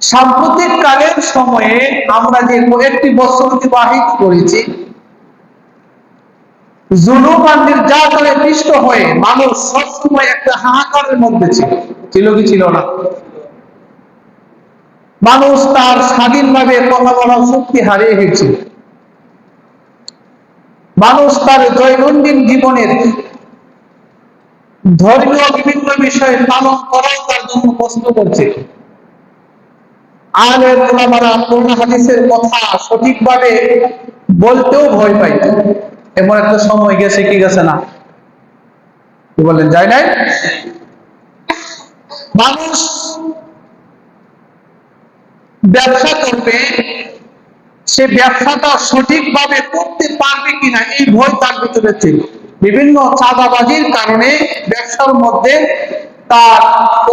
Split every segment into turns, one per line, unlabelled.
সাম্প্রতিক কালের সময়ে আমরা যে কয়েকটি বছর অতিবাহিত করেছি হয়ে মানুষ সবসময় একটা হাহাকারের মধ্যে ছিল। ছিল কি ছিল না? মানুষ তার স্বাধীনভাবে কথা বলার শক্তি হারিয়ে গেছিল মানুষ তার দৈনন্দিন জীবনের ধর্মীয় বিভিন্ন বিষয়ে পালন করাও তার জন্য কষ্ট করছে আলের ওলামারা কোরআন হাদিসের কথা সঠিকভাবে বলতেও ভয় পাই এমন একটা সময় গেছে, কি গেছে না? কি বলেন নাই? মানুষ ব্যবসা করবে, সে ব্যবসাটা সঠিকভাবে করতে পারবে কিনা, এই ভয় তার ভিতরে ছিল। বিভিন্ন চাঁদাবাজির কারণে ব্যবসার মধ্যে তার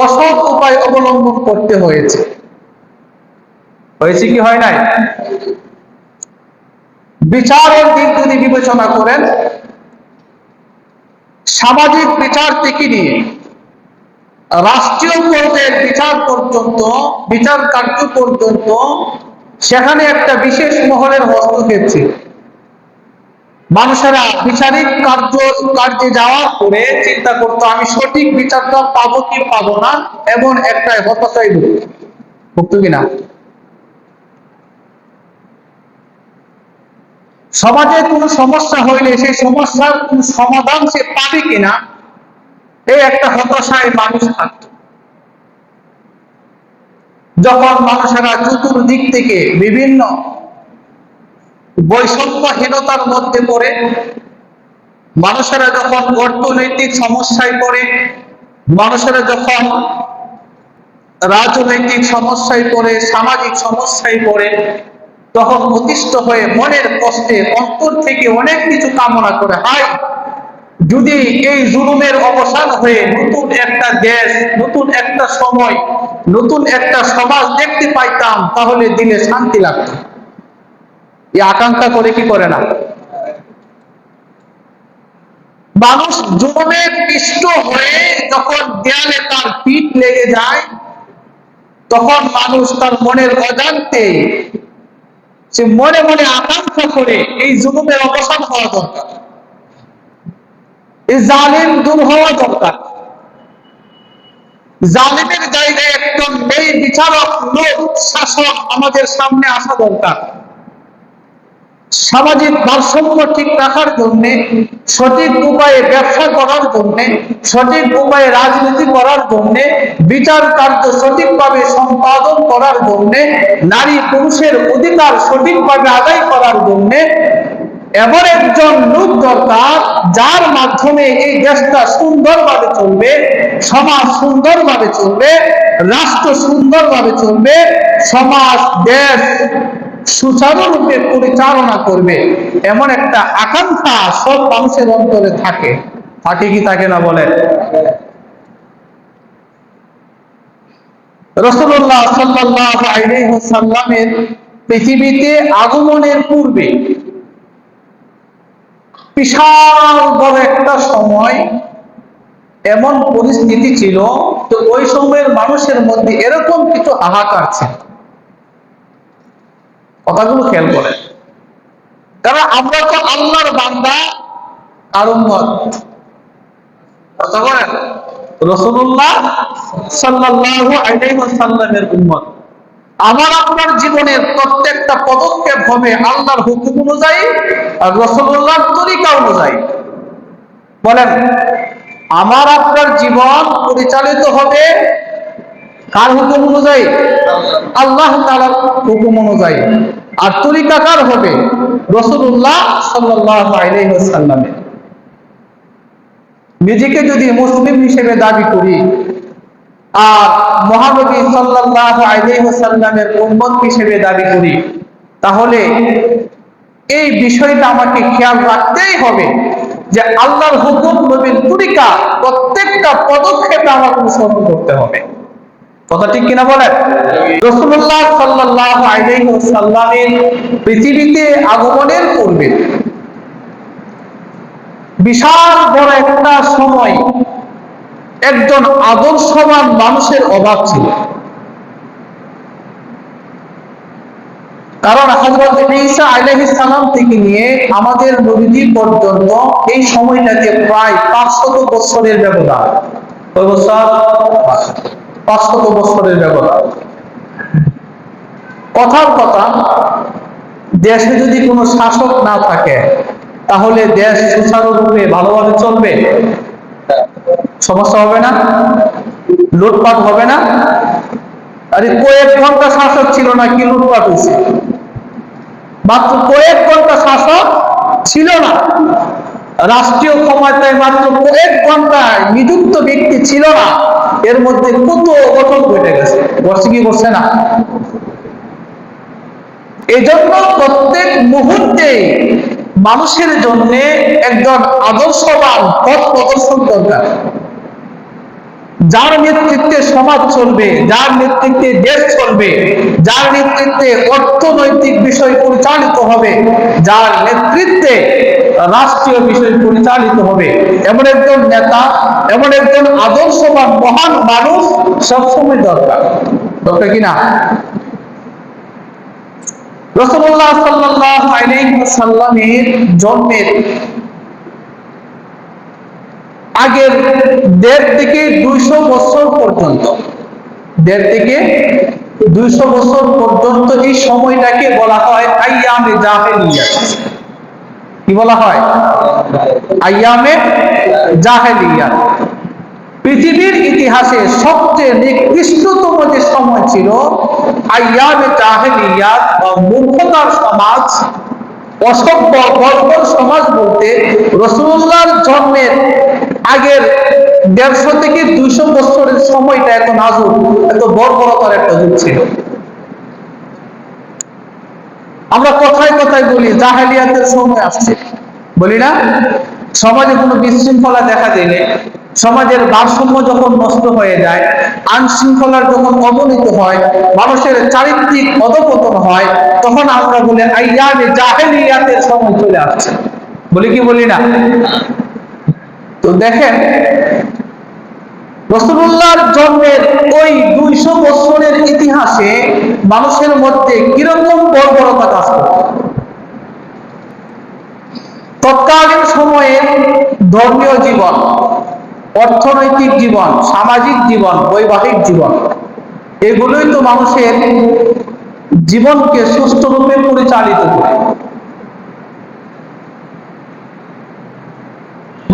অসৎ উপায় অবলম্বন করতে হয়েছে। হয়েছে কি হয় নাই? বিচারের দিক যদি বিবেচনা করেন, সামাজিক বিচার থেকে নিয়ে রাষ্ট্রীয় পর্যায়ের বিচার পর্যন্ত, বিচার কার্য পর্যন্ত, সেখানে একটা বিশেষ মহলের হস্তক্ষেপ ছিল। মানুষেরা বিচারিক কার্য কার্যে যাওয়ার পরে চিন্তা করতো, আমি সঠিক বিচারটা পাবো কি পাবো না, এমন একটা হতাশাই ভুগত। কিনা সমাজে কোনো সমস্যা হইলে সেই সমস্যার কোন সমাধান সে পাবে কিনা, এই একটা হতাশায় মানুষ থাকত। যখন মানুষেরা চতুর্দিক থেকে বিভিন্ন বৈষম্যহীনতার মধ্যে পড়ে, মানুষেরা যখন অর্থনৈতিক সমস্যায় পড়ে, মানুষেরা যখন রাজনৈতিক সমস্যায় পড়ে, সামাজিক সমস্যায় পড়ে তখন অতিষ্ঠ হয়ে মনের কষ্টে অন্তর থেকে অনেক কিছু কামনা করে হাই যদি এই জুলুমের অবসান হয়ে নতুন একটা দেশ, নতুন একটা সময়, নতুন একটা সমাজ দেখতে পাইতাম, তাহলে দিলে শান্তি লাগতো। এই আকাঙ্ক্ষা করে কি করে না? মানুষ জুলুমের পিষ্ট হয়ে যখন দেয়ালে তার পিঠ লেগে যায়, তখন মানুষ তার মনের অজান্তে সে মনে মনে আকাঙ্ক্ষা করে এই জুলুমের অবসান হওয়া দরকার। এই জালিম দূর হওয়া দরকার। জালিমের জায়গায় একজন মেয়ে বিচারক, লোক, শাসক আমাদের সামনে আসা দরকার। সামাজিক ভারসাম্য ঠিক রাখার জন্য, সঠিক উপায়ে ব্যবসা করার জন্য, সঠিক উপায়ে রাজনীতি করার জন্য, বিচার কার্য সঠিকভাবে সম্পাদন করার জন্য, নারী পুরুষের অধিকার সঠিকভাবে আদায় করার জন্য, এমন একজন লোক দরকার যার মাধ্যমে এই দেশটা সুন্দরভাবে চলবে, সমাজ সুন্দরভাবে চলবে, রাষ্ট্র সুন্দরভাবে চলবে, সমাজ, দেশ সুচারুরূপে পরিচালনা করবে, এমন একটা আকাঙ্ক্ষা সব মানুষের অন্তরে থাকে। থাকে কি থাকে না পৃথিবীতে আগমনের পূর্বে বিশাল বড় একটা সময় এমন পরিস্থিতি ছিল, তো ওই সময়ের মানুষের মধ্যে এরকম কিছু হাহাকার ছিল। কথাগুলো খেয়াল করে। কারণ আমরা তো আল্লাহর বান্দা আর উম্মত। কথা বলেন? রসুল্লাহ উম্মত। আমার আপনার জীবনের প্রত্যেকটা পদক্ষেপ হবে আল্লাহর হুকুম অনুযায়ী আর রসুল্লাহর তরিকা অনুযায়ী। বলেন, আমার আপনার জীবন পরিচালিত হবে কার হুকুম অনুযায়ী? আল্লাহ তাআলার হুকুম অনুযায়ী। আর তরিকা কার হবে? রসুল্লাহ আলাইহি নিজেকে যদি মুসলিম হিসেবে দাবি করি, আর মহানবী সাল্লাল্লাহু আলাইহি ওয়াসাল্লামের উম্মত হিসেবে দাবি করি, তাহলে এই বিষয়টা আমাকে খেয়াল রাখতেই হবে যে আল্লাহর হুকুম নবীর তরিকা প্রত্যেকটা পদক্ষেপে আমাকে অনুসরণ করতে হবে। কথা ঠিক কিনা বলেন? রসুল্লাহ সাল্লাল্লাহু আলাইহি ওয়াসাল্লামের পৃথিবীতে আগমনের পূর্বে বিশাল বড় একটা সময় একজন আদর্শবান মানুষের অভাব ছিল। কারণ হযরত ঈসা আলাইহিস সালাম থেকে নিয়ে আমাদের নবীজি পর্যন্ত এই সময়টাকে প্রায় 500 বছরের ব্যবধান। বছর 500 বছরের ব্যবধান কথার কথা, দেশে যদি কোনো শাসক না থাকে, তাহলে দেশ সুচারুরূপে ভালোভাবে চলবে? সমস্যা হবে না? লুটপাট হবে না? আরে কয়েক ঘণ্টা শাসক ছিল না কি লুটপাট হয়েছে? মাত্র কয়েক ঘণ্টা শাসক ছিল না। রাষ্ট্রীয় ক্ষমতায় মাত্র কয়েক ঘন্টায় নিযুক্ত ব্যক্তি ছিল না। এর মধ্যে কত গঠন ঘটে গেছে করছে কি করছে না? এজন্য প্রত্যেক মুহূর্তে মানুষের জন্য একজন আদর্শবান পথ প্রদর্শন দরকার। যার নেতৃত্বে সমাজ চলবে, যার নেতৃত্বে দেশ চলবে, যার নেতৃত্বে অর্থনৈতিক বিষয় পরিচালিত হবে, যার নেতৃত্বে রাষ্ট্রীয় বিষয় পরিচালিত হবে। এমন একজন নেতা, এমন একজন আদর্শবান, মহান মানুষ সবসময় দরকার। দরকার কিনা রসুল্লাহ সাল্লাহ সাল্লামের জন্মের আগের দেড় থেকে দুইশো বছর পর্যন্ত, দেড় থেকে দুইশো বছর পর্যন্ত এই সময়টাকে বলা হয় আইয়ামে জাহেলিয়া কি বলা হয়? আইয়ামে জাহেলিয়া পৃথিবীর ইতিহাসে সবচেয়ে নিকৃষ্টতম যে সময় ছিল আইয়ামে জাহেলিয়াত বা মূর্খতার সমাজ অসভ্য বর্বর সমাজ বলতে রসুল্লাহর জন্মের আগের দেড়শো থেকে দুইশো বছরের সময়টা এত নাজুক, এত বর্বরতার একটা যুগ ছিল। আমরা কথায় কথায় বলি, জাহেলিয়াতের সময় আসছে। বলি না? সমাজে কোনো বিশৃঙ্খলা দেখা দিলে সমাজের ভারসাম্য যখন নষ্ট হয়ে যায় আইন শৃঙ্খলার যখন অবনীত হয়, মানুষের চারিত্রিক অধপতন হয়, তখন আমরা বলি, আইয়ামে জাহেলিয়াতের সময় চলে আসছে। বলি কি বলি না? তো দেখেন, রসুল্লাহর জন্মের ওই দুইশো বছরের ইতিহাসে মানুষের মধ্যে কীরকম বর্বরতা কাজ করত তৎকালীন সময়ে ধর্মীয় জীবন অর্থনৈতিক জীবন, সামাজিক জীবন, বৈবাহিক জীবন, এগুলোই তো মানুষের জীবনকে সুষ্ঠুরূপে পরিচালিত করে।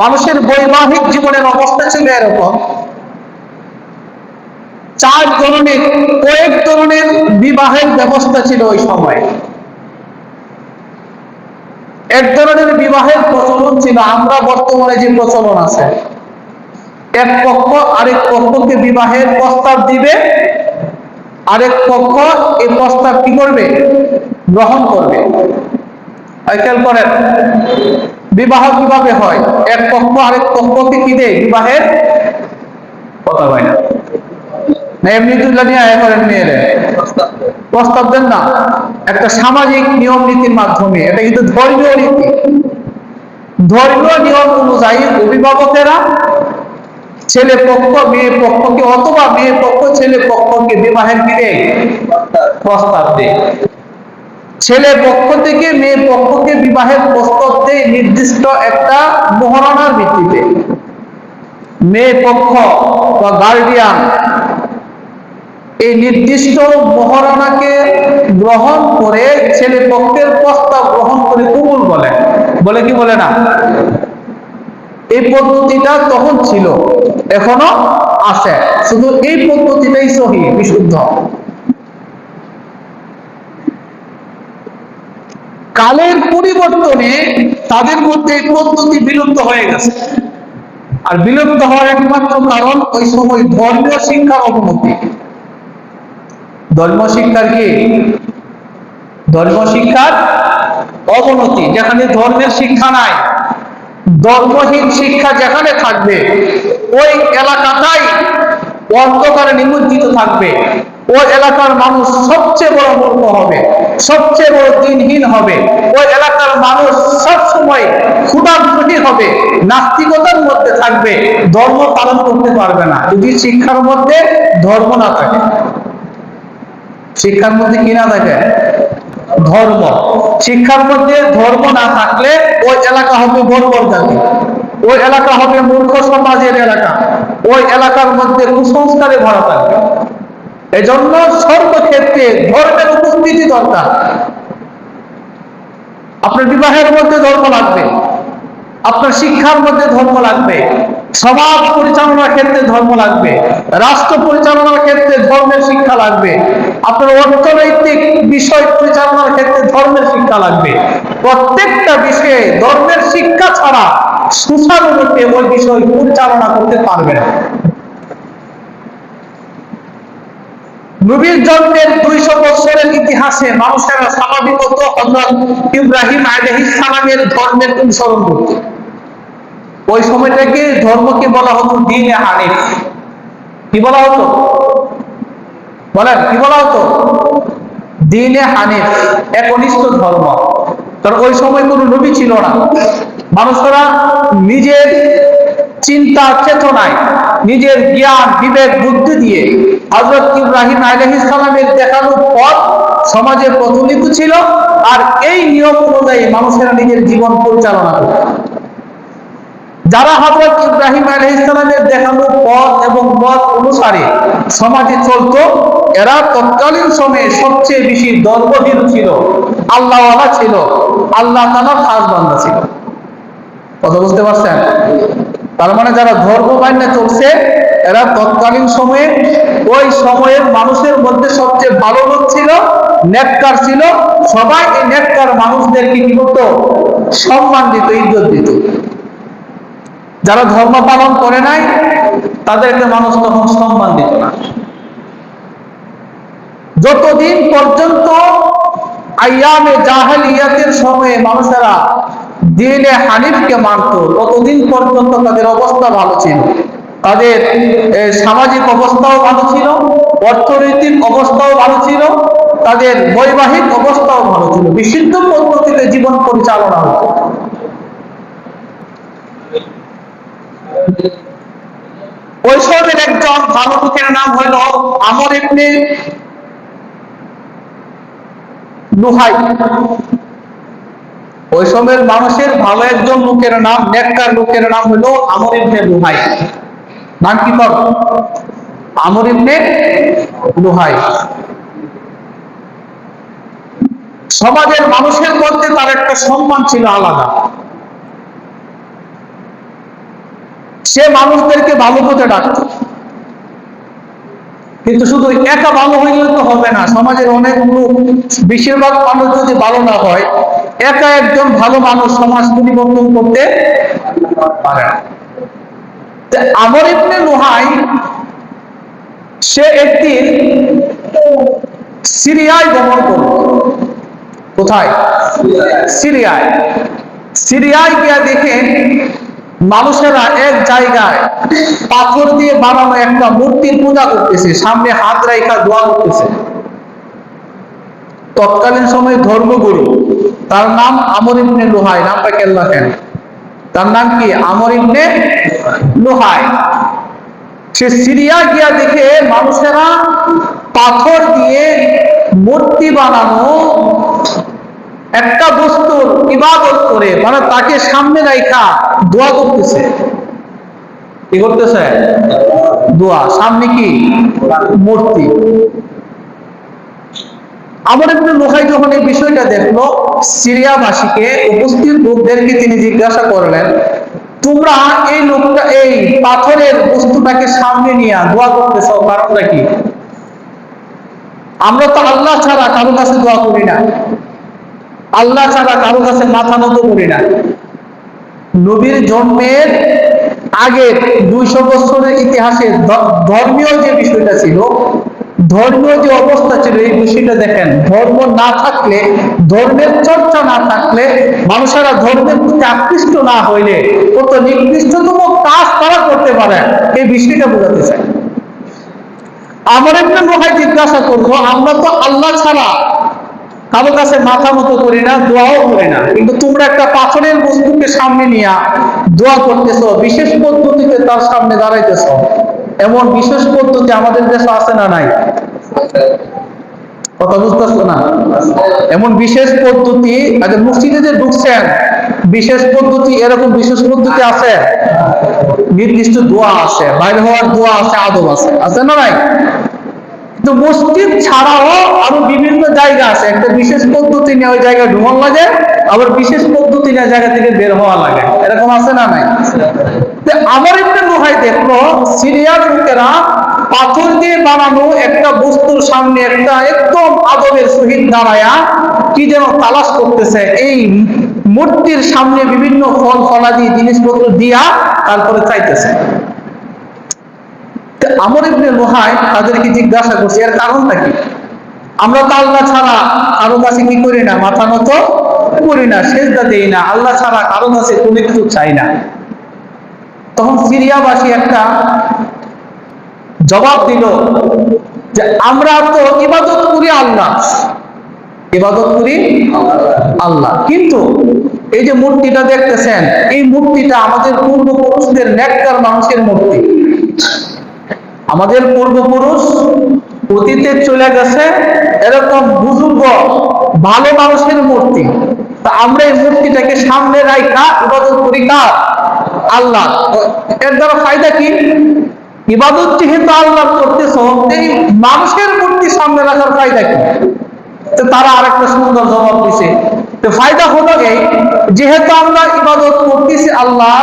মানুষের বৈবাহিক জীবনের অবস্থা ছিল এরকম। চার ধরনের, কয়েক ধরনের বিবাহের ব্যবস্থা ছিল ওই সময়। এক ধরনের বিবাহের প্রচলন ছিল, আমরা বর্তমানে যে প্রচলন আছে এক পক্ষ আরেক পক্ষকে বিবাহের প্রস্তাব দিবে আরেক পক্ষ এই প্রস্তাব কি করবে? গ্রহণ করবে। খেয়াল করেন বিবাহ কীভাবে হয়? এক পক্ষ আরেক পক্ষকে কি দেয় বিবাহের? কথা হয় না। এমনি তুলে নিয়ে আয় করেন মেয়েরে। প্রস্তাব দেন না। একটা সামাজিক নিয়ম নীতির মাধ্যমে এটা কিন্তু ধর্মীয় রীতি ধর্মীয় নিয়ম অনুযায়ী অভিভাবকেরা ছেলে পক্ষ, মেয়ে পক্ষকে অথবা মেয়ে পক্ষ, ছেলে পক্ষকে বিবাহের দিকে প্রস্তাব দেয়। ছেলে পক্ষ থেকে মেয়ে পক্ষকে বিবাহের প্রস্তাব দেয় নির্দিষ্ট একটা মহারণার ভিত্তিতে। মেয়ে পক্ষ বা গার্ডিয়ান এই নির্দিষ্ট মহারণাকে গ্রহণ করে ছেলে পক্ষের প্রস্তাব গ্রহণ করে কবুল বলে। বলে কি বলে না? এই পদ্ধতিটা তখন ছিল, এখনও আছে। শুধু এই পদ্ধতিটাই সহি, বিশুদ্ধ। কালের পরিবর্তনে তাদের মধ্যে এই পদ্ধতি বিলুপ্ত হয়ে গেছে। আর বিলুপ্ত হওয়ার একমাত্র কারণ ওই সময় ধর্মীয় শিক্ষার অবনতি। ধর্ম শিক্ষার কি? ধর্ম শিক্ষার অবনতি, যেখানে ধর্মের শিক্ষা নাই। ধর্মহীন শিক্ষা যেখানে থাকবে, ওই এলাকাটাই অন্ধকারে নিমজ্জিত থাকবে। ওই এলাকার মানুষ সবচেয়ে বড় মূর্খ হবে, সবচেয়ে বড় দিনহীন হবে। ওই এলাকার মানুষ সব সময় ক্ষুধাগ্রহী হবে, নাস্তিকতার মধ্যে থাকবে, ধর্ম পালন করতে পারবে না। যদি শিক্ষার মধ্যে ধর্ম না থাকে, শিক্ষার মধ্যে কি না থাকে? ধর্ম। শিক্ষার মধ্যে ধর্ম না থাকলে ওই এলাকা হবে বর্বর জাতি ওই এলাকা হবে মূর্খ সমাজের এলাকা। ওই এলাকার মধ্যে কুসংস্কারে ভরা থাকবে। এজন্য সর্বক্ষেত্রে ধর্মের উপস্থিতি দরকার। আপনার বিবাহের মধ্যে ধর্ম লাগবে। আপনার শিক্ষার মধ্যে ধর্ম লাগবে। সমাজ পরিচালনার ক্ষেত্রে ধর্ম লাগবে, রাষ্ট্র পরিচালনার ক্ষেত্রে ধর্মের শিক্ষা লাগবে, আপনার অর্থনৈতিক বিষয় পরিচালনার ক্ষেত্রে ধর্মের শিক্ষা লাগবে। প্রত্যেকটা বিষয়ে ধর্মের শিক্ষা ছাড়া সুচারুরূপে ওই বিষয় পরিচালনা করতে পারবে না। নবীর জন্মের দুইশো বছরের ইতিহাসে মানুষেরা স্বাভাবিকত হজরত ইব্রাহিম আলহিস সালামের ধর্মের অনুসরণ করত। ওই সময়টাকে ধর্মকে বলা হতো দিনে হানিফ কি বলা হতো? বলেন, কি বলা হতো? দিনে হানিফ একনিষ্ঠ ধর্ম। কারণ ওই সময় কোনো নবী ছিল না। মানুষেরা নিজের চিন্তা, চেতনায়, নিজের জ্ঞান, বিবেক, বুদ্ধি দিয়ে হজরত ইব্রাহিম আলহিস সালামের দেখানো পথ সমাজে প্রচলিত ছিল। আর এই নিয়ম অনুযায়ী মানুষেরা নিজের জীবন পরিচালনা করত। যারা হজরত ইব্রাহিম আলহিসের দেখানো পথ এবং পথ অনুসারে সমাজে চলতো, এরা তৎকালীন সময়ে সবচেয়ে বেশি দর্বহীন ছিল, আল্লাহওয়ালা ছিল, আল্লাহ তালার খাস বান্দা ছিল। কথা বুঝতে পারছেন? তার মানে যারা ধর্ম মান্য চলছে, এরা তৎকালীন সময়ে, ওই সময়ের মানুষের মধ্যে সবচেয়ে ভালো লোক ছিল, নেককার ছিল, সবাই এই নেককার মানুষদেরকে কি করতো? সম্মান দিত, ইজ্জত দিত। যারা ধর্ম পালন করে নাই, তাদেরকে মানুষ তখন সম্মান দিত না। যতদিন পর্যন্ত সময়ে মানুষেরা হানিফকে ততদিন পর্যন্ত তাদের অবস্থা ভালো ছিল। তাদের সামাজিক অবস্থাও ভালো ছিল, অর্থনৈতিক অবস্থাও ভালো ছিল, তাদের বৈবাহিক অবস্থাও ভালো ছিল। বিশুদ্ধ পদ্ধতিতে জীবন পরিচালনা হতো ওই সময়ের একজন ভালো লোকের নাম হইল আমর ইবনে লুহাই। ওই সময়ের মানুষের ভালো একজন লোকের নাম, নেককার লোকের নাম হলো আমর ইবনে লুহাই। নাম কি কর আমর ইবনে লুহাই। সমাজের মানুষের মধ্যে তার একটা সম্মান ছিল আলাদা। সে মানুষদেরকে ভালো পথে ডাকত। কিন্তু শুধু একা ভালো হইলে তো হবে না। সমাজের অনেক লোক বেশিরভাগ মানুষ যদি ভালো না হয়, একা একজন ভালো মানুষ সমাজ পরিবর্তন করতে পারে না। আমর লোহাই, সে একদিন সিরিয়ায় গমন করল। কোথায়? সিরিয়ায়। সিরিয়ায় গিয়া দেখে মানুষেরা এক জায়গায় পাথর দিয়ে বানানো একটা মূর্তির পূজা করতেছে, সামনে হাত রাইখা দোয়া করতেছে। তৎকালীন সময় ধর্মগুরু, তার নাম আমর ইবনে লোহাই, নামটা কেন রাখেন তার নাম কি? আমর ইবনে লোহাই। সে সিরিয়া গিয়া দেখে মানুষেরা পাথর দিয়ে মূর্তি বানানো একটা বস্তুর ইবাদত করে মানে তাকে সামনে রাইখা দোয়া করতেছে। কি করতেছে? দোয়া। সামনে কি? মূর্তি। আমার একটু লোকাই যখন এই বিষয়টা দেখল, সিরিয়াবাসীকে, উপস্থিত লোকদেরকে তিনি জিজ্ঞাসা করলেন, তোমরা এই লোকটা, এই পাথরের বস্তুটাকে সামনে নিয়ে দোয়া করতেছ, কারণটা কি? আমরা তো আল্লাহ ছাড়া কারও কাছে দোয়া করি না। আল্লাহ ছাড়া কারও কাছে মাথা নত করি না। নবীর জন্মের আগে দুইশো বছরের ইতিহাসে ধর্মীয় যে বিষয়টা ছিল, ধর্মীয় যে অবস্থা ছিল, এই বিষয়টা দেখেন, ধর্ম না থাকলে, ধর্মের চর্চা না থাকলে মানুষেরা ধর্মের প্রতি আকৃষ্ট না হইলে কত নিকৃষ্টতম কাজ তারা করতে পারে? এই বিষয়টা বোঝাতে চাই। আমার একটা লোহায় জিজ্ঞাসা করব, আমরা তো আল্লাহ ছাড়া কারও কাছে মাথা মতো করি না, দোয়াও করি না। কিন্তু তোমরা একটা পাথরের বস্তুকে সামনে নিয়ে দোয়া করতেছো, বিশেষ পদ্ধতিতে তার সামনে দাঁড়াইতেছো। এমন বিশেষ পদ্ধতি আমাদের দেশে আছে না নাই? কথা বুঝতেছো না? এমন বিশেষ পদ্ধতি আচ্ছা মসজিদে যে ঢুকছেন, বিশেষ পদ্ধতি, এরকম বিশেষ পদ্ধতি আছে? নির্দিষ্ট দোয়া আছে, বাইরে হওয়ার দোয়া আছে, আদব আছে। আছে না নাই? কিন্তু মসজিদ ছাড়াও আরও বিভিন্ন জায়গা আছে। একটা বিশেষ পদ্ধতি নিয়ে ওই জায়গায় ঢুকান লাগে, আবার বিশেষ পদ্ধতি নিয়ে জায়গা থেকে বের হওয়া লাগে। এরকম আছে না নাই? আমার একটা লোহাই দেখল, সিরিয়ার লোকেরা পাথর দিয়ে বানানো একটা বস্তুর সামনে একটা একদম আদবের সহিত দাঁড়ায়া কি যেন তালাশ করতেছে। এই মূর্তির সামনে বিভিন্ন ফল ফলাদি জিনিসপত্র দিয়া তারপরে চাইতেছে। তো আমর ইবনে লোহায় তাদেরকে জিজ্ঞাসা করছে, এর কারণটা কি? আমরা তো আল্লাহ ছাড়া কারও কাছে কি করি না, মাথা নত করি না, সেজদা দেই না, আল্লাহ ছাড়া কারও কাছে কোনো কিছু চাই না। তখন সিরিয়াবাসী একটা জবাব দিল যে, আমরা তো ইবাদত করি আল্লাহ, ইবাদত করি আল্লাহ। কিন্তু এই যে মূর্তিটা দেখতেছেন, এই মূর্তিটা আমাদের পূর্বপুরুষদের, নেককার মানুষের মূর্তি। আমাদের পূর্বপুরুষ অতীতে চলে গেছে এরকম বুজুর্গ, ভালো মানুষের মূর্তি। তা আমরা এই মূর্তিটাকে সামনে রাখা ইবাদত করি কার আল্লাহ। এর দ্বারা ফায়দা কি? ইবাদত যেহেতু আল্লাহ করতেছ, এই মানুষের মূর্তি সামনে রাখার ফায়দা কি? তো তারা আরেকটা সুন্দর জবাব দিছে। তো ফায়দা হলো এই, যেহেতু আমরা ইবাদত করতেছি আল্লাহ,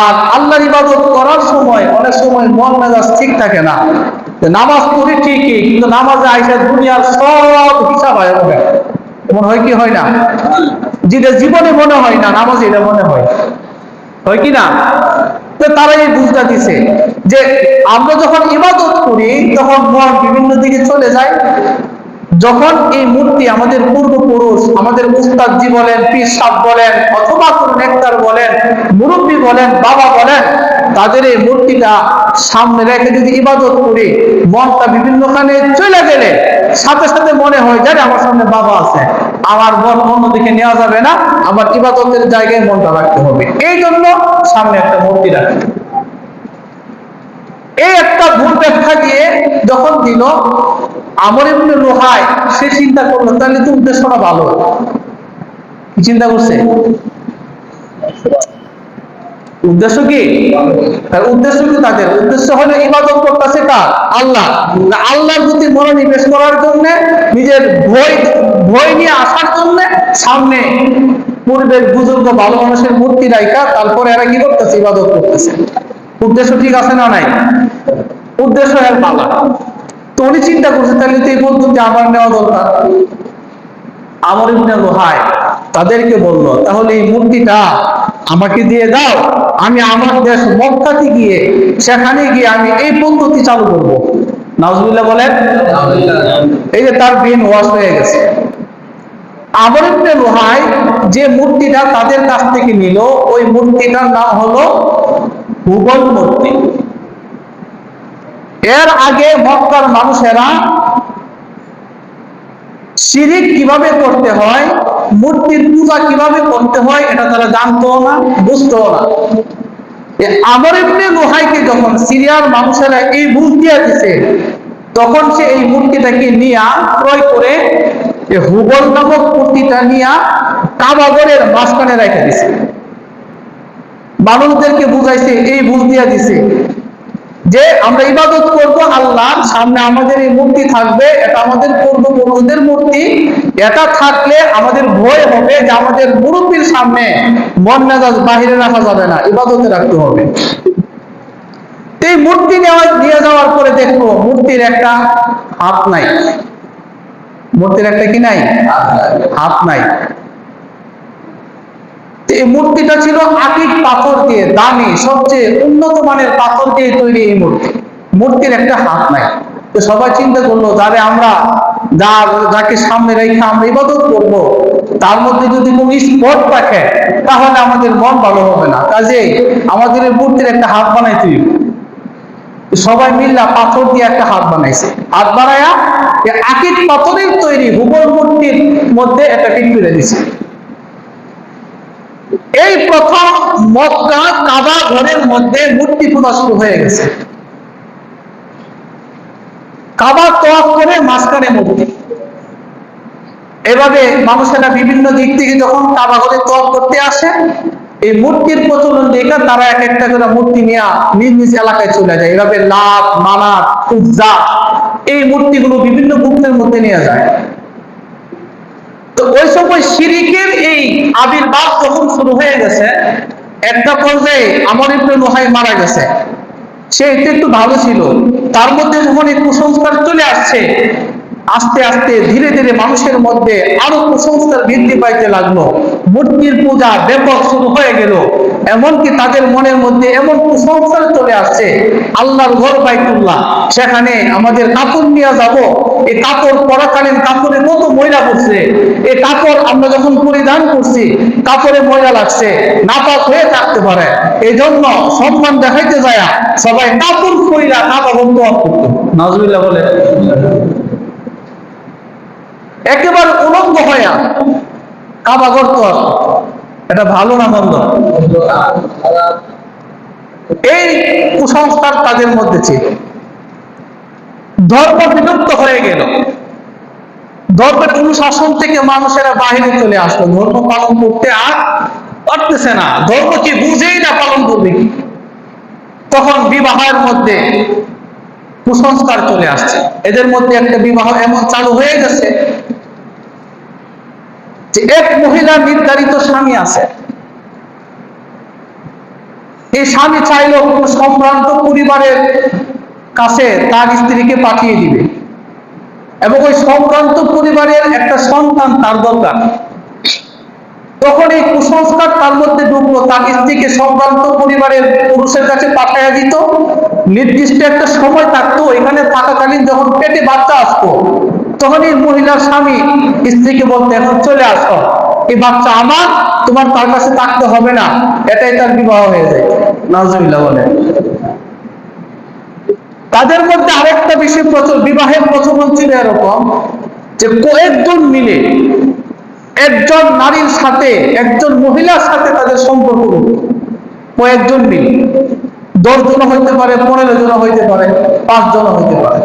আর আল্লাহর ইবাদত করার সময় অনেক সময় মন মেজাজ ঠিক থাকে না। নামাজ পড়ি ঠিকই, কিন্তু নামাজে আইসা দুনিয়ার সব হিসাব হয় হবে। মনে হয় কি হয় না? যেটা জীবনে মনে হয় না, নামাজে এটা মনে হয়। হয় কি না? তো এই বুঝটা দিছে যে আমরা যখন ইবাদত করি, তখন মন বিভিন্ন দিকে চলে যায়। যখন এই মূর্তি আমাদের পূর্বপুরুষ, আমাদের উস্তাদজি বলেন, পীর সাহ বলেন, অথবা কোন নেকটার বলেন, মুরব্বী বলেন, বাবা বলেন, তাদের এই মূর্তিটা সামনে রেখে যদি ইবাদত করি, মনটা বিভিন্নখানে চলে গেলে সাথে সাথে মনে হয় যে আমার সামনে বাবা আছে, আমার মন অন্যদিকে নেওয়া যাবে না, আমার ইবাদতের জায়গায় মনটা রাখতে হবে। এই জন্য সামনে একটা মূর্তি রাখতে এই একটা ভুল ব্যাখ্যা দিয়ে যখন দিল, আমর ইবনে লোহায় সে চিন্তা করল, তাহলে তো উদ্দেশ্যটা ভালো। চিন্তা করছে? উদ্দেশ্য কি? উদ্দেশ্য কি তাদের? উদ্দেশ্য হলো ইবাদত করতেছে কার? আল্লাহ। আল্লাহর প্রতি মনোনিবেশ করার জন্য, নিজের ভয় ভয় নিয়ে আসার জন্য সামনে পূর্বের বুজুর্গ, ভালো মানুষের মূর্তি রাইকা তারপরে এরা কি করতেছে? ইবাদত করতেছে। উদ্দেশ্য ঠিক আছে না নাই? উদ্দেশ্য এর পালা তো উনি চিন্তা করছে তাহলে তো এই পদ্ধতি আমার নেওয়া দরকার। আমার ইবনে লোহায় তাদেরকে বলল, তাহলে এই মূর্তিটা আমাকে দিয়ে দাও, আমি আমার দেশ মক্কাতে গিয়ে, সেখানে গিয়ে আমি এই পদ্ধতি চালু করব। নাজবুল্লাহ বলেন, এই যে তার ব্রেন ওয়াশ হয়ে গেছে। আমর ইবনে লোহায় যে মূর্তিটা তাদের কাছ থেকে নিল, ওই মূর্তিটার নাম হলো হুবল মূর্তি এর আগে মক্কার মানুষেরা শিরিক কীভাবে করতে হয়, মূর্তির পূজা কীভাবে করতে হয়, এটা তারা জানতো না বুঝতো না। আমর ইবনে লোহাইকে যখন সিরিয়ার মানুষেরা এই বুঝ দিয়া দিছে তখন সে এই মূর্তিটাকে নিয়া ক্রয় করে হুবল নামক মূর্তিটা নিয়া কাবাগরের মাঝখানে রেখে দিছে। মানুষদেরকে বুঝাইছে, এই বুঝ দিয়া দিছে। যে আমরা ইবাদত করব আল্লাহর সামনে, আমাদের এই মূর্তি থাকবে, এটা আমাদের পূর্বপুরুষদের মূর্তি। এটা থাকলে আমাদের ভয় হবে যে আমাদের মুরব্বীর সামনে মন মেজাজ বাহিরে রাখা যাবে না, ইবাদতে রাখতে হবে। এই মূর্তি নেওয়া দিয়ে যাওয়ার পরে দেখব মূর্তির একটা হাত নাই। মূর্তির একটা কি নাই? হাত নাই। এই মূর্তিটা ছিল আকিক পাথর দিয়ে দামি, সবচেয়ে উন্নত মানের পাথর দিয়ে তৈরি এই মূর্তি। মূর্তির একটা হাত নাই। তো সবাই চিন্তা করল যারে আমরা, যা, যাকে সামনে রেখে আমরা ইবাদত করব, তার মধ্যে যদি কোনো স্পট থাকে তাহলে আমাদের মন ভালো হবে না। কাজে আমাদের এই মূর্তির একটা হাত বানাই তুই সবাই মিল্লা পাথর দিয়ে একটা হাত বানাইছে। হাত বানায়া আকিক পাথরের তৈরি হুবল মূর্তির মধ্যে একটা করে দিছে। এই প্রথম মক্কা কাবা ঘরের মধ্যে মূর্তি শুরু হয়ে গেছে। কাবা তোয়াফ করে মাঝখানে মূর্তি। এভাবে মানুষেরা বিভিন্ন দিক থেকে যখন কাবা ঘরে তপ করতে আসে, এই মূর্তির প্রচলন দেখে তারা এক একটা করে মূর্তি নিয়ে নিজ নিজ এলাকায় চলে যায়। এভাবে লাভ মানাত উজ্জা এই মূর্তিগুলো বিভিন্ন গুপ্তের মধ্যে নিয়ে যায়। তো ওই সময় শিরিকের এই আবির্ভাব যখন শুরু হয়ে গেছে, একটা পর্যায়ে আমার একটু লোহাই মারা গেছে। সে একটু একটু ভালো ছিল। তার মধ্যে যখন এই কুসংস্কার চলে আসছে আস্তে আস্তে ধীরে ধীরে মানুষের মধ্যে আরও কুসংস্কার বৃদ্ধি পাইতে লাগল। মূর্তির পূজা ব্যাপক শুরু হয়ে গেল। এমনকি তাদের মনের মধ্যে এমন কুসংস্কার চলে আসছে, আল্লাহর ঘর বাইতুল্লাহ। সেখানে আমাদের কাপড় নিয়ে যাব, এই কাপড় পরাকালীন কাপড়ে কত ময়লা পড়ছে। এই কাপড় আমরা যখন পরিধান করছি, কাপড়ে ময়লা লাগছে, নাপাক হয়ে থাকতে পারে। এই জন্য সম্মান দেখাইতে যায় সবাই কাপড় পরিলা বন্ধ করতো নাজুবিল্লাহ বলে একেবারে উলঙ্গ হইয়া কাবা করতো এটা ভালো না মন্দ? এই কুসংস্কার তাদের মধ্যে ছিল। ধর্ম বিলুপ্ত হয়ে গেল। ধর্মের অনুশাসন থেকে মানুষেরা বাহিরে চলে আসলো। ধর্ম পালন করতে আর পারতেছে না। ধর্ম কি বুঝেই না পালন করবে তখন বিবাহের মধ্যে কুসংস্কার চলে আসছে। এদের মধ্যে একটা বিবাহ এমন চালু হয়ে গেছে যে এক মহিলা নির্ধারিত স্বামী আছে। এই স্বামী চাইলেও কোন সম্ভ্রান্ত পরিবারের কাছে তার স্ত্রীকে পাঠিয়ে দিবে। এবং ওই সম্ভ্রান্ত পরিবারের একটা সন্তান তার দরকার। তখন এই কুসংস্কার তার মধ্যে ঢুকলো, তার স্ত্রীকে সম্ভ্রান্ত পরিবারের পুরুষের কাছে পাঠাইয়া দিত। নির্দিষ্ট একটা সময় থাকতো, এখানে থাকাকালীন যখন পেটে বাচ্চা আসতো তখন এই মহিলার স্বামী স্ত্রীকে বলতে, এখন চলে আসো। এই বাচ্চা আমার, তোমার তার কাছে থাকতে হবে না। এটাই তার বিবাহ হয়ে যায়। নাজুবিল্লাহ বলে তাদের মধ্যে আরেকটা বিষয় প্রচল বিবাহের প্রচলন ছিল এরকম যে কয়েকজন মিলে একজন নারীর সাথে, একজন মহিলার সাথে তাদের সম্পর্ক কয়েকজন মিলে। দশ জন হইতে পারে, পনেরো জন হইতে পারে, পাঁচ জন হইতে পারে।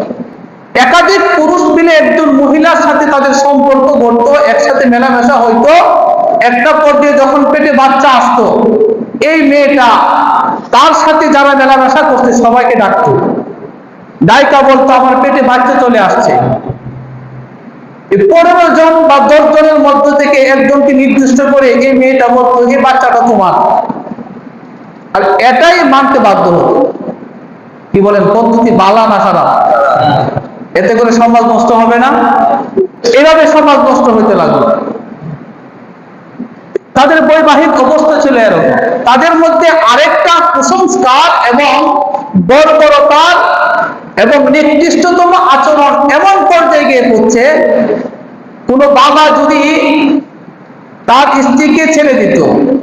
একাধিক পুরুষ মিলে একজন মহিলার সাথে তাদের সম্পর্ক গড়তো, একসাথে মেলামেশা হইতো। একটা পর্যায়ে যখন পেটে বাচ্চা আসতো, এই মেয়েটা তার সাথে যারা মেলামেশা করছে সবাইকে ডাকতো। ডাইকা বলতো, আমার পেটে বাচ্চা চলে আসছে। পনেরো জন বা দশ জনের মধ্য থেকে একজনকে নির্দিষ্ট করে এই মেয়েটা বলতো, এই বাচ্চাটা তোমার। আর এটাই মানতে বাধ্য হতো। কি বলেন, পদ্ধতি বালা না খারাপ। এতে করে সমাজ নষ্ট হবে না। এভাবে সমাজ নষ্ট হইতে লাগল। তাদের বৈবাহিক অবস্থা ছিল এরকম। তাদের মধ্যে আরেকটা কুসংস্কার এবং বর্বরতার এবং নির্দিষ্টতম আচরণ এমন পর্যায়ে গিয়ে পড়ছে, কোন বাবা যদি তার স্ত্রীকে ছেড়ে দিত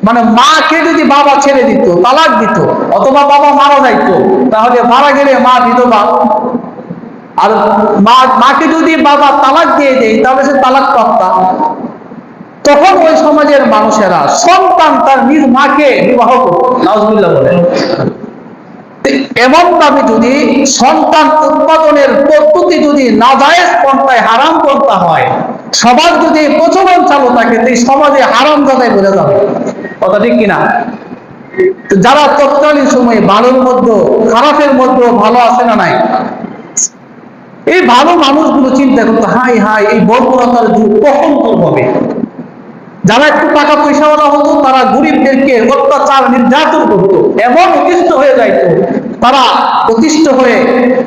মানে মাকে যদি বাবা ছেড়ে দিত, তালাক দিত, অথবা বাবা মারা যাইত, তাহলে মারা গেলে মা বিধবা আর মাকে যদি বাবা তালাক দিয়ে দেয়, তাহলে সে তালাক প্রাপ্তা তখন ওই সমাজের মানুষেরা সন্তান তার নিজ মাকে বিবাহ করত। এমন ভাবে যদি সন্তান উৎপাদনের পদ্ধতি যদি নাজায়েজ পন্থায়, হারাম পন্থা হয়, সমাজ যদি প্রচলন চালু থাকে তো এই সমাজে হারাম জায়গায় বোঝা যাবে। কথা ঠিক কিনা? যারা তৎকালীন সময়ে ভালোর মধ্যে, খারাপের মধ্যে ভালো আছে না নাই? এই ভালো মানুষগুলো চিন্তা করতো হাই হাই এই বর্বরতার যুগ কখন দূর হবে? যারা একটু টাকা পয়সাওয়ালা হতো, তারা গরিবদেরকে অত্যাচার, নির্যাতন করতো। এমন অতিষ্ঠ হয়ে যাইতো। তারা অতিষ্ঠ হয়ে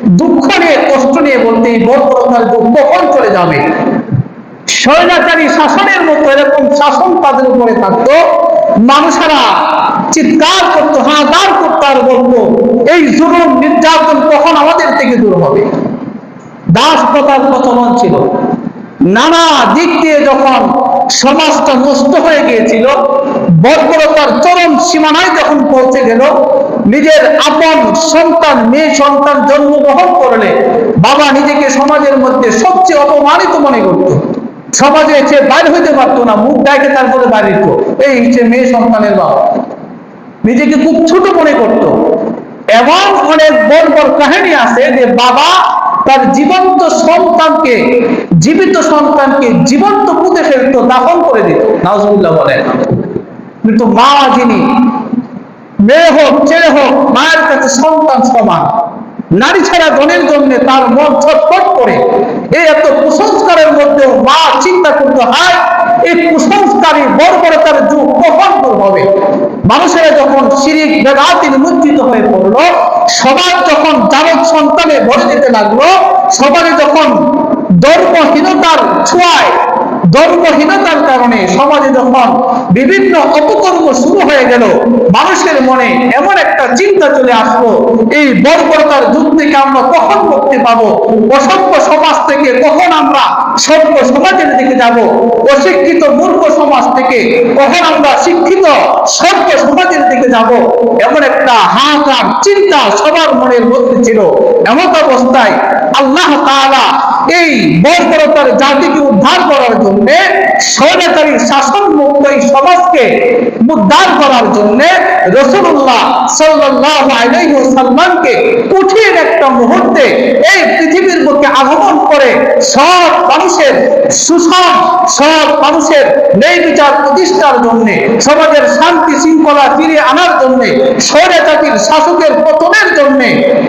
দুঃখ নিয়ে, কষ্ট নিয়ে বলতে, এই বর্বরতার যুগ কখন চলে যাবে? স্বৈরাচারী শাসনের মতো এরকম শাসন তাদের উপরে থাকতো। মানুষেরা চিৎকার করতো, হাহাকার করতো আর বলতো, এই জুলুম, নির্যাতন কখন আমাদের থেকে দূর হবে? দাস প্রথার প্রচলন ছিল? নানা দিক দিয়ে যখন সমাজটা নষ্ট হয়ে গিয়েছিল বর্বরতার চরম সীমানায় যখন পৌঁছে গেল, নিজের আপন সন্তান, মেয়ে সন্তান জন্মগ্রহণ করলে বাবা নিজেকে সমাজের মধ্যে সবচেয়ে অপমানিত মনে করত। সমাজে সে বাইর হইতে পারতো না, মুখ ডাকে তারপরে বাড়িত এই হচ্ছে মেয়ে সন্তানের বাবা নিজেকে খুব ছোট মনে করত। এমন অনেক বড় বড় কাহিনী আছে যে বাবা তার জীবন্ত সন্তানকে, জীবিত সন্তানকে জীবন্ত পুঁতে ফেলতো দাফন করে দিত নাজুল্লাহ বলেন। কিন্তু মা যিনি, মেয়ে হোক, ছেলে হোক, মায়ের কাছে সন্তান সমান, নারী ছাড়া গণের জন্য তার মন ছটফট করে এই এত কুসংস্কারের মধ্যেও মা চিন্তা করতে হয়, এই কুসংস্কারী বর্বরতার যুগ কখন হবে? মানুষেরা যখন শিরিক বেদাতি নিমজ্জিত হয়ে পড়ল সবার যখন জারদ সন্তানে ভরে দিতে লাগল সবারই যখন ধর্মহীনতার ছোঁয়ায়, ধর্মহীনতার কারণে সমাজে যখন বিভিন্ন অপকর্ম শুরু হয়ে গেল, মানুষের মনে এমন একটা চিন্তা চলে আসলো, এই বর্বরতার যুগ থেকে আমরা কখন মুক্তি পাবো? অসভ্য সমাজ থেকে কখন আমরা সভ্য সমাজের দিকে যাব। অশিক্ষিত মূর্খ সমাজ থেকে কখন আমরা শিক্ষিত সভ্য সমাজের দিকে যাব? এমন একটা হাহাকার চিন্তা সবার মনের মধ্যে ছিল। এমন অবস্থায় আল্লাহ তাআলা এই বর্বরতার জাতিকে উদ্ধার করার জন্য, স্বৈরাচারী শাসন মুক্ত এই সমাজকে উদ্ধার করার জন্য রসুল্লাহ সাল্লাল্লাহু আলাইহি ওয়াসাল্লামকে কঠিন একটা মুহূর্তে এই পৃথিবীর সব মানুষের সুষম সব মানুষের ন্যায় বিচার প্রতিষ্ঠার জন্যে, সমাজের শান্তি শৃঙ্খলা ফিরিয়ে আনার জন্য স্বৈরাচারীর শাসকের পতনের জন্য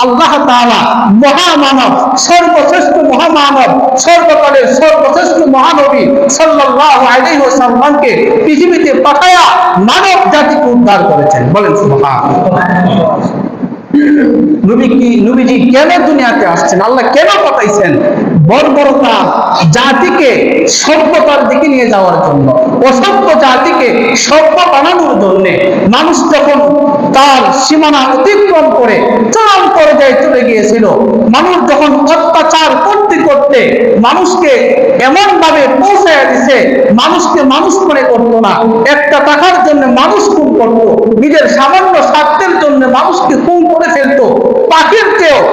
আল্লাহ তাআলা মহামানব, সর্বশ্রেষ্ঠ মহামানব, সর্বকালের সর্বশ্রেষ্ঠ মহানবী সাল্লাল্লাহু আলাইহি ওয়াসাল্লামকে পৃথিবীতে পাঠায়া মানব জাতিকে উদ্ধার করেছেন। বলেন সুবহানাল্লাহ। নবী কি, নবীজি কেন দুনিয়াতে আসছেন? আল্লাহ কেন পাঠাইছেন? বর্বরতা জাতিকে সভ্যতার দিকে নিয়ে যাওয়ার জন্য, অসভ্য জাতিকে সভ্য বানানোর জন্য মানুষ যখন তার সীমানা অতিক্রম করে চরম পর্যায়ে চলে গিয়েছিল, মানুষ যখন অত্যাচার করতে করতে মানুষকে এমন ভাবে পৌঁছায় দিছে, মানুষকে মানুষ মনে করতো না। একটা টাকার জন্য মানুষ খুন করতো, নিজের সামান্য স্বার্থের জন্য মানুষকে খুন করে ফেলতো, পাখির চেয়েও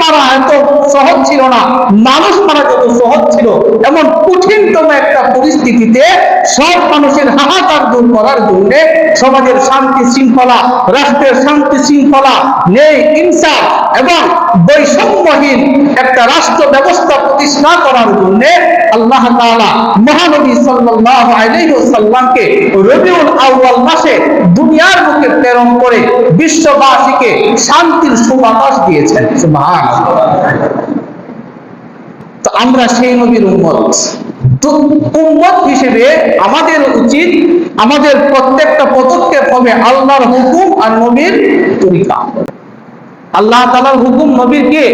মারা এত সহজ ছিল না। মানুষ মারা যত সহজ ছিল, এমন কঠিনতম একটা পরিস্থিতিতে সব মানুষের হাহাকার দূর করার জন্য সমাজের শান্তি শৃঙ্খলা, রাষ্ট্রের শান্তি শৃঙ্খলা নেই ইনসাফ এবং বৈষম্যহীন একটা রাষ্ট্র ব্যবস্থা প্রতিষ্ঠা করার জন্য আল্লাহ তাআলা মহানবী সাল্লাল্লাহু আলাইহি ওয়াসাল্লামকে রবিউল আউয়াল মাসে দুনিয়ার বুকে প্রেরণ করে বিশ্ববাসীকে শান্তির সুবাতাস দিয়েছেন। সুবহানাল্লাহ। তো আমরা সেই নবীর উম্মত। তো উম্মত হিসেবে আমাদের উচিত, আমাদের প্রত্যেকটা পদক্ষেপ হবে আল্লাহর হুকুম আর নবীর তরিকা। আল্লাহ তাআলার হুকুম নবীর কে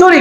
তরিকা